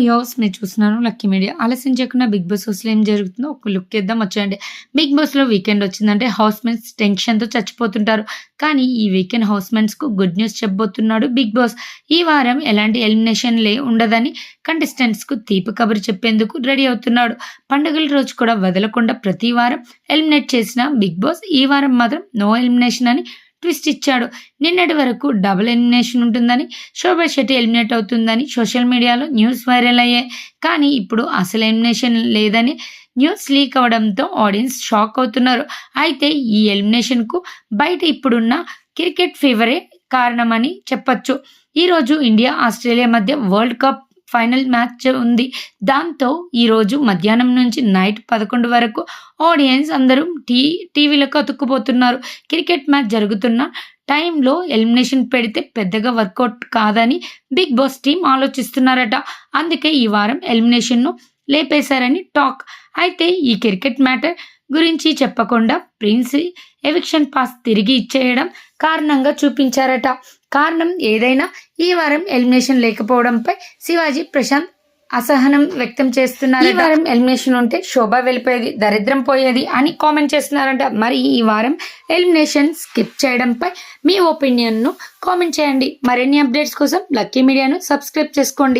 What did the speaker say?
Viewers మీరు చూస్తున్నాను lucky media. ఆలస్యం చేయకుండా బిగ్ బాస్ హౌస్లో ఏం జరుగుతుందో ఒక లుక్ ఇద్దాం వచ్చేయండి. బిగ్ బాస్లో వీకెండ్ వచ్చిందంటే హౌస్ మేట్స్ టెన్షన్తో చచ్చిపోతుంటారు. కానీ ఈ వీకెండ్ హౌస్కు గుడ్ న్యూస్ చెప్పబోతున్నాడు బిగ్ బాస్. ఈ వారం ఎలాంటి ఎలిమినేషన్లే ఉండదని కంటెస్టెంట్స్కు కు తీపి కబురు చెప్పేందుకు రెడీ అవుతున్నాడు. పండుగల రోజు కూడా వదలకుండా ప్రతి వారం ఎలిమినేట్ చేసిన బిగ్ బాస్ ఈ వారం మాత్రం నో ఎలిమినేషన్ అని ట్విస్ట్ ఇచ్చాడు. నిన్నటి వరకు డబుల్ ఎలిమినేషన్ ఉంటుందని శోభా శెట్టి ఎలిమినేట్ అవుతుందని సోషల్ మీడియాలో న్యూస్ వైరల్ అయ్యాయి. కానీ ఇప్పుడు అసలు ఎలిమినేషన్ లేదని న్యూస్ లీక్ అవడంతో ఆడియన్స్ షాక్ అవుతున్నారు. అయితే ఈ ఎలిమినేషన్కు బయట ఇప్పుడున్న క్రికెట్ ఫీవరే కారణమని చెప్పొచ్చు. ఈరోజు ఇండియా ఆస్ట్రేలియా మధ్య వరల్డ్ కప్ ఫైనల్ మ్యాచ్ ఉంది. దాంతో ఈరోజు మధ్యాహ్నం నుంచి నైట్ పదకొండు వరకు ఆడియన్స్ అందరూ టీ టీవీలకు అతుక్కుపోతున్నారు. క్రికెట్ మ్యాచ్ జరుగుతున్న టైంలో ఎలిమినేషన్ పెడితే పెద్దగా వర్కౌట్ కాదని బిగ్ బాస్ టీం ఆలోచిస్తున్నారట. అందుకే ఈ వారం ఎలిమినేషన్ను లేపేశారని టాక్. అయితే ఈ క్రికెట్ మ్యాటర్ గురించి చెప్పకుండా ప్రిన్స్ ఎవిక్షన్ పాస్ తిరిగి ఇచ్చేయడం కారణంగా చూపించారట. కారణం ఏదైనా ఈ వారం ఎలిమినేషన్ లేకపోవడంపై శివాజీ ప్రశాంత్ అసహనం వ్యక్తం చేస్తున్నారు ఈ వారం ఎలిమినేషన్ ఉంటే శోభ వెళ్ళిపోయేది దరిద్రం పోయేది అని కామెంట్ చేస్తున్నారంట. మరి ఈ వారం ఎలిమినేషన్ స్కిప్ చేయడంపై మీ ఒపీనియన్ను కామెంట్ చేయండి. మరిన్ని అప్డేట్స్ కోసం లక్కీ మీడియాను సబ్స్క్రైబ్ చేసుకోండి.